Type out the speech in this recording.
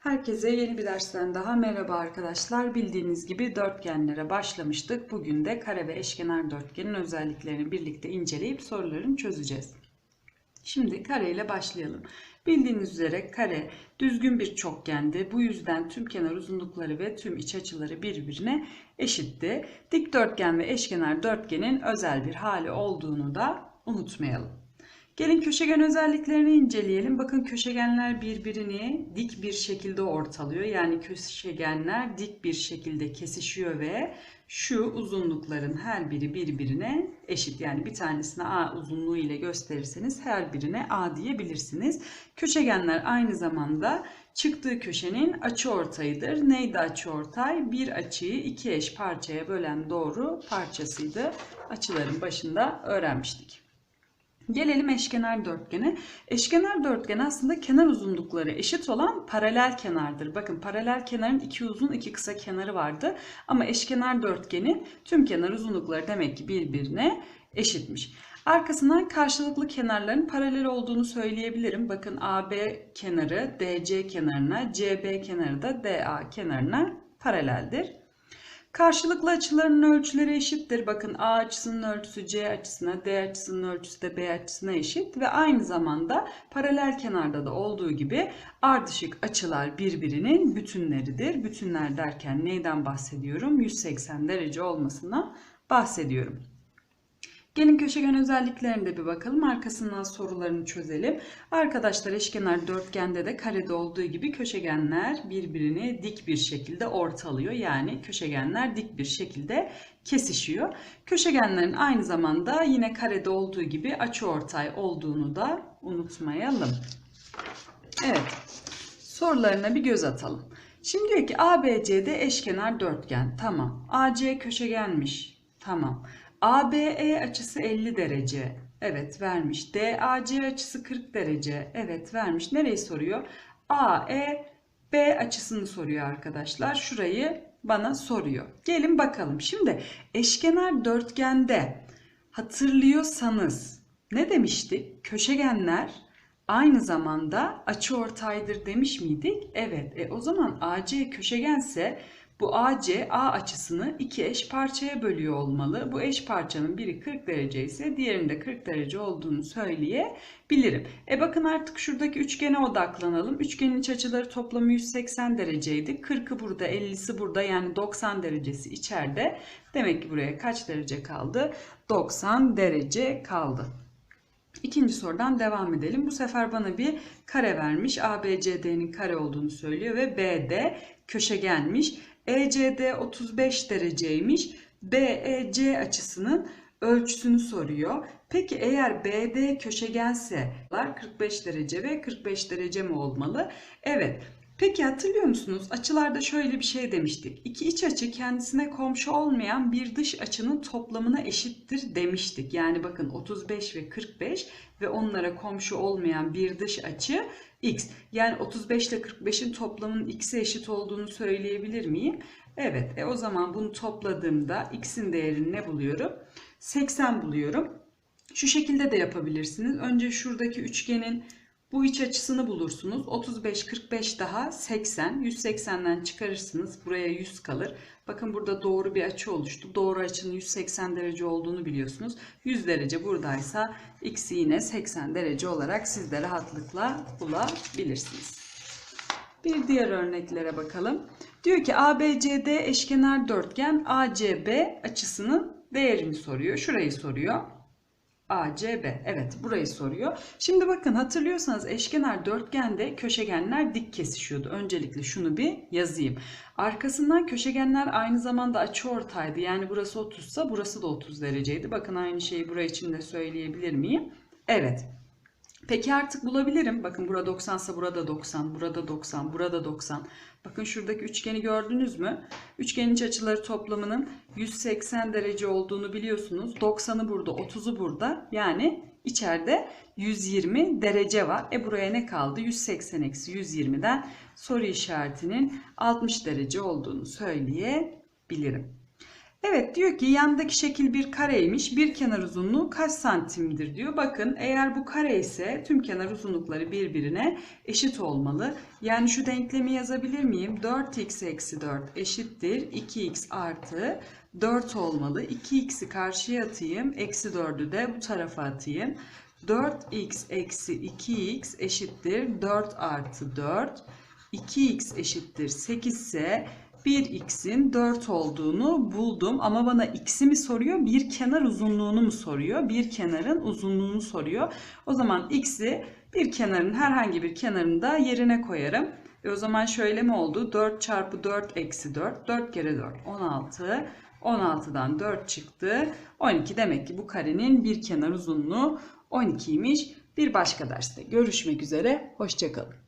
Herkese yeni bir dersten daha merhaba arkadaşlar. Bildiğiniz gibi dörtgenlere başlamıştık. Bugün de kare ve eşkenar dörtgenin özelliklerini birlikte inceleyip sorularını çözeceğiz. Şimdi kare ile başlayalım. Bildiğiniz üzere kare düzgün bir çokgendi. Bu yüzden tüm kenar uzunlukları ve tüm iç açıları birbirine eşitti. Dikdörtgen ve eşkenar dörtgenin özel bir hali olduğunu da unutmayalım. Gelin köşegen özelliklerini inceleyelim. Bakın köşegenler birbirini dik bir şekilde ortalıyor. Yani köşegenler dik bir şekilde kesişiyor ve şu uzunlukların her biri birbirine eşit. Yani bir tanesine A uzunluğu ile gösterirseniz her birine A diyebilirsiniz. Köşegenler aynı zamanda çıktığı köşenin açı ortayıdır. Neydi açı ortay? Bir açıyı iki eş parçaya bölen doğru parçasıydı. Açıların başında öğrenmiştik. Gelelim eşkenar dörtgene. Eşkenar dörtgen aslında kenar uzunlukları eşit olan paralel kenardır. Bakın paralel kenarın iki uzun iki kısa kenarı vardı. Ama eşkenar dörtgenin tüm kenar uzunlukları demek ki birbirine eşitmiş. Arkasından karşılıklı kenarların paralel olduğunu söyleyebilirim. Bakın AB kenarı DC kenarına, CB kenarı da DA kenarına paraleldir. Karşılıklı açıların ölçüleri eşittir. Bakın A açısının ölçüsü C açısına, D açısının ölçüsü de B açısına eşit ve aynı zamanda paralel kenarda da olduğu gibi ardışık açılar birbirinin bütünleridir. Bütünler derken neyden bahsediyorum? 180 derece olmasına bahsediyorum. Gelin köşegen özelliklerine de bir bakalım. Arkasından sorularını çözelim. Arkadaşlar eşkenar dörtgende de karede olduğu gibi köşegenler birbirini dik bir şekilde ortalıyor. Yani köşegenler dik bir şekilde kesişiyor. Köşegenlerin aynı zamanda yine karede olduğu gibi açıortay olduğunu da unutmayalım. Evet. Sorularına bir göz atalım. Şimdi diyor ki ABCD eşkenar dörtgen. Tamam. AC köşegenmiş. Tamam. ABE açısı 50 derece. Evet vermiş. DAC açısı 40 derece. Evet vermiş. Nereyi soruyor? AE B açısını soruyor arkadaşlar. Şurayı bana soruyor. Gelin bakalım. Şimdi eşkenar dörtgende hatırlıyorsanız ne demiştik? Köşegenler aynı zamanda açıortaydır demiş miydik? Evet. E, o zaman AC köşegense bu AC A açısını iki eş parçaya bölüyor olmalı. Bu eş parçanın biri 40 derece ise diğerinde 40 derece olduğunu söyleyebilirim. E bakın artık şuradaki üçgene odaklanalım. Üçgenin iç açıları toplamı 180 dereceydi. 40'ı burada 50'si burada yani 90 derecesi içeride. Demek ki buraya kaç derece kaldı? 90 derece kaldı. İkinci sorudan devam edelim. Bu sefer bana bir kare vermiş. ABCD'nin kare olduğunu söylüyor ve BD köşegenmiş. ECD 35 dereceymiş. BEC açısının ölçüsünü soruyor. Peki eğer BD köşegense 45 derece ve 45 derece mi olmalı? Evet. Peki hatırlıyor musunuz? Açılarda şöyle bir şey demiştik. İki iç açı kendisine komşu olmayan bir dış açının toplamına eşittir demiştik. Yani bakın 35 ve 45 ve onlara komşu olmayan bir dış açı x. Yani 35 ile 45'in toplamının x'e eşit olduğunu söyleyebilir miyim? Evet. E o zaman bunu topladığımda x'in değerini ne buluyorum? 80 buluyorum. Şu şekilde de yapabilirsiniz. Önce şuradaki üçgenin bu iç açısını bulursunuz. 35, 45 daha 80. 180'den çıkarırsınız. Buraya 100 kalır. Bakın burada doğru bir açı oluştu. Doğru açının 180 derece olduğunu biliyorsunuz. 100 derece buradaysa x'i yine 80 derece olarak siz de rahatlıkla bulabilirsiniz. Bir diğer örneklere bakalım. Diyor ki ABCD eşkenar dörtgen ACB açısının değerini soruyor. Şurayı soruyor. ACB. Evet burayı soruyor. Şimdi bakın hatırlıyorsanız eşkenar dörtgende köşegenler dik kesişiyordu. Öncelikle şunu bir yazayım. Arkasından köşegenler aynı zamanda açıortaydı. Yani burası 30 ise burası da 30 dereceydi. Bakın aynı şeyi buraya için de söyleyebilir miyim? Evet. Peki artık bulabilirim. Bakın burada 90 ise burada 90, burada 90, burada 90. Bakın şuradaki üçgeni gördünüz mü? Üçgenin iç açıları toplamının 180 derece olduğunu biliyorsunuz. 90'ı burada, 30'u burada. Yani içeride 120 derece var. E buraya ne kaldı? 180 eksi 120'den soru işaretinin 60 derece olduğunu söyleyebilirim. Evet diyor ki yandaki şekil bir kareymiş. Bir kenar uzunluğu kaç santimdir diyor. Bakın eğer bu kare ise tüm kenar uzunlukları birbirine eşit olmalı. Yani şu denklemi yazabilir miyim? 4x eksi 4 eşittir 2x artı 4 olmalı. 2x'i karşıya atayım. Eksi 4'ü de bu tarafa atayım. 4x eksi 2x eşittir 4 artı 4. 2x eşittir 8 ise 1x'in 4 olduğunu buldum. Ama bana x'i mi soruyor bir kenar uzunluğunu mu soruyor? Bir kenarın uzunluğunu soruyor. O zaman x'i bir kenarın herhangi bir kenarında yerine koyarım. Ve o zaman şöyle mi oldu? 4 çarpı 4 eksi 4 4 kere 4 16 16'dan 4 çıktı. 12 demek ki bu karenin bir kenar uzunluğu 12'ymiş bir başka derste görüşmek üzere hoşçakalın